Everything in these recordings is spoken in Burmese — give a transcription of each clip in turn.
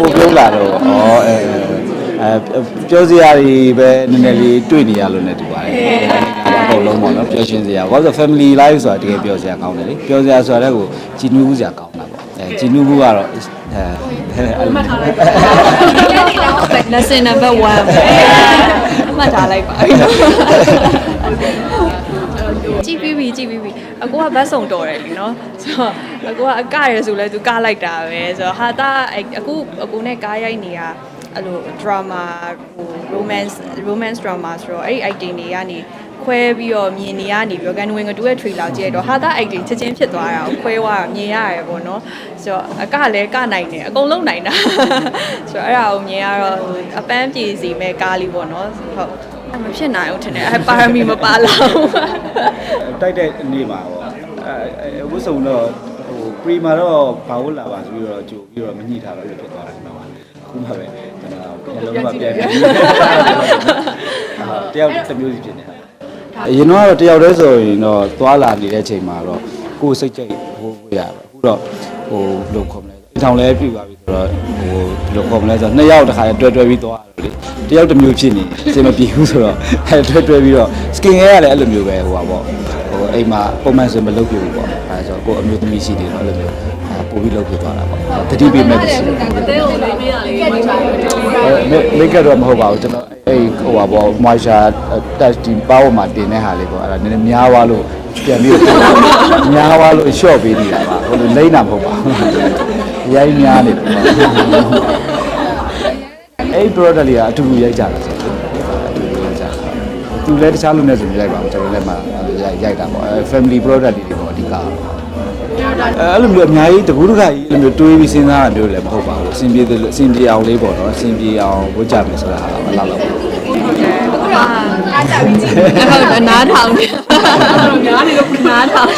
ပိုပြုံးလာတော့ဩအဲအဲပြောစရာတွေပဲနည်းနည်းလေးတွေ့နေရလို့ ਨੇ တူပါတယ်အကုန်လုံးပေါ့နော်ပြောရှင်းစရာဘာလို့ family life ဆိုတာတကယ်ပြောစရာကောင်းတယ်လေပြောစရာဆိုတာလည်းကိုကြည်နူးစရာကောင်းတာပေါ့အဲကြည်နူးမှုကတော့အဲအဲ့လို lesson number 1မှတ်ထားလိုက်ပါ ကြည့်ပြီးပြီကြည့်ပြီးပြီအကိုကဘတ်စုံတော်တယ်လीเนาะဆိုတော့အကိုကအကရယ်ဆိုလဲသူကလိုက်တာပဲဆိုတော့ဟာတာအခုအကိုနဲ့ကားရိုက်နေတာအဲ့လို drama ဟို romance romance drama ဆိုတော့အဲ့ဒီ item တွေကနေခွဲပြီးတော့မြင်နေရနေပြီးတော့ကန်ဝင်ကတူရဲ့ trailer ကြည့်ရတော့ဟာတာ item ချက်ချင်းဖြစ်သွားတာကိုခွဲသွားတာမြင်ရတယ်ပေါ့နော်ဆိုတော့အကလည်းကနိုင်တယ်အကုန်လုံးနိုင်တာဆိုတော့အဲ့ဒါကိုမြင်ရတော့ဟိုအပန်းပြေစီမဲ့ကားလေးပေါ့နော်ဟုတ်အဲ့ မဖြစ်နိုင်ဘူးထင်တယ်အဲ့ပါရမီမပါလာဘူးတိုက်တဲ့နေ့မှာပေါ့အဲဝတ်စုံတော့ဟိုပရီမာတော့ဘာလို့လာပါဆိုပြီးတော့ကြိုပြီးတော့မညှိထားတော့ဖြစ်သွားတယ်နော်ခုမှပဲကျွန်တော်ဘယ်လုံးမှပြန်ပြန်တယောက်တစ်မျိုးစီဖြစ်နေတာအရင်တော့တယောက်တည်းဆိုရင်တော့သွားလာနေတဲ့အချိန်မှာတော့ကိုယ်စိတ်ကြိတ်ဟိုကိုရပါအခုတော့ဟိုဘယ်လိုခေါ်မလဲအထောင်လဲပြပါပြီဆိုတော့ဟိုဘယ်လိုခေါ်မလဲဆိုတော့နှစ်ယောက်တစ်ခါတွဲတွဲပြီးသွားတယ် လေတယောက်တစ်မျိုးဖြစ်နေအဆင်မပြေဘူးဆိုတော့အဲတွဲတွဲပြီးတော့ skin care ကလည်းအဲ့လိုမျိုးပဲဟိုပါပေါ့ဟိုအိမ်မှာပုံမှန်ဆိုမလုပ်ပြဘူးပေါ့အဲဆိုတော့ကိုယ်အမျိုးသမီးရှိနေတော့အဲ့လိုမျိုးပို့ပြီးလုပ်ပြသွားတာပေါ့တတိပေးမဲ့ရှိတယ်မိတ်ကတော့မဟုတ်ပါဘူးကျွန်တော်အဲ့ဟိုပါပေါ့ moisture touch ဒီပါဝမှာတင်တဲ့ဟာလေးပေါ့အဲ့ဒါနည်းနည်းများသွားလို့ပြန်ပြီးများသွားလို့ short ပေးနေတာပါဟိုလိုလိမ့်တာမဟုတ်ပါဘူးရိုင်းများနေတယ် အဲ့ product လေးကအတူတူရိုက်ကြတာဆိုတော့အတူတူရိုက်ကြတာသူလည်းတခြားလူနဲ့ဆိုရိုက်ပါဘူးကျွန်တော်လည်းမှရိုက်ရိုက်တာပေါ့အဲ family product တွေပေါ့အဓိကအဲအဲ့လိုမျိုးအများကြီးတကူးတခါကြီးအဲ့လိုမျိုးတွေးပြီးစဉ်းစားတာမျိုးလည်းမဟုတ်ပါဘူးအစဉ်ပြေတယ်လို့အစဉ်ပြေအောင်လေးပေါ့နော်အစဉ်ပြေအောင်ဝတ်ကြမယ်ဆိုတာဟာမလောက်တော့ဘူးအားကြပြီးကြည့်ဟုတ်တယ်နားထောင် တယ်နားနေတော့နားထောင်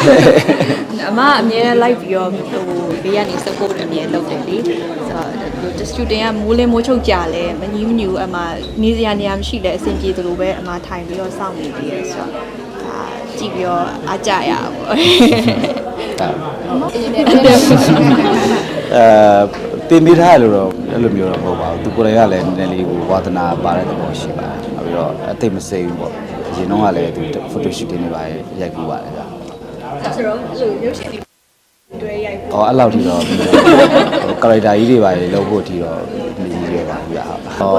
အမအမြဲလိုက်ပြီးတော့ဟိုဘေးကနေ support အမြဲလုပ်တယ်လေဆိုတော့ဒီ student ကမိုးလင်းမိုးချုပ်ကြလဲမငီးမညူအမနေစရာနေရာမရှိလဲအဆင်ပြေသလိုပဲအမထိုင်ပြီးတော့စောင့်နေပြီးရဆိုတော့ဒါကြည့်ပြီးတော့အားကြရပါဘောအဲတင်ပေးထားရလို့တော့အဲ့လိုမျိုးတော့မဟုတ်ပါဘူးသူကိုယ်တိုင်ကလည်းနည်းနည်းလေးကိုဝါသနာပါတဲ့သဘောရှိပါတယ်နောက်ပြီးတော့အသိမစိမ့်ဘူးပေါ့အ ရင်တော့ကလည်းသူ photo shoot နေပါရဲ့ရိုက်ကူပါတယ်ဗျာဆိုတော့အဲ့လိုရုပ်ရှင်တွေတွဲရိုက်ဟောအဲ့လောက်ထိတော့ကာရိုက်တာကြီးတွေပါလေလောက်ဖို့အထိတော့မကြီးရွယ်ပါဘူးဗျာဟော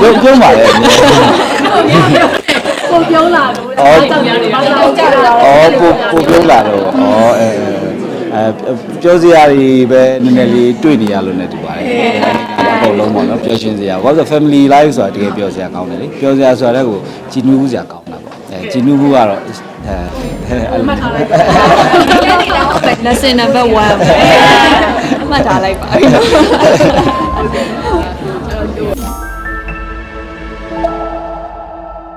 ပြုံးပြုံးပါလေကိုပြောလာလို့အော်တောက်ရတယ်ဘာလို့ကြောက်ရအောင်အော်ပိုပိုပြုံးလာတော့အော်အဲအဲပြောစရာတွေပဲနည်းနည်းလေးတွေ့နေရလို့ ਨੇ တူပါတယ်အ ကုန်လုံးပေါ့နော်ပြောရှင်းစရာဘာလို့ family life ဆိုတာတကယ်ပြောစရာကောင်းတယ်လေပြောစရာဆိုတာလည်းကိုကြည်နူးစရာကောင်းတာပေါ့အဲကြည်နူးမှုကတော့အဲအဲ့လို lesson number 1မှတ်ထားလိုက်ပါ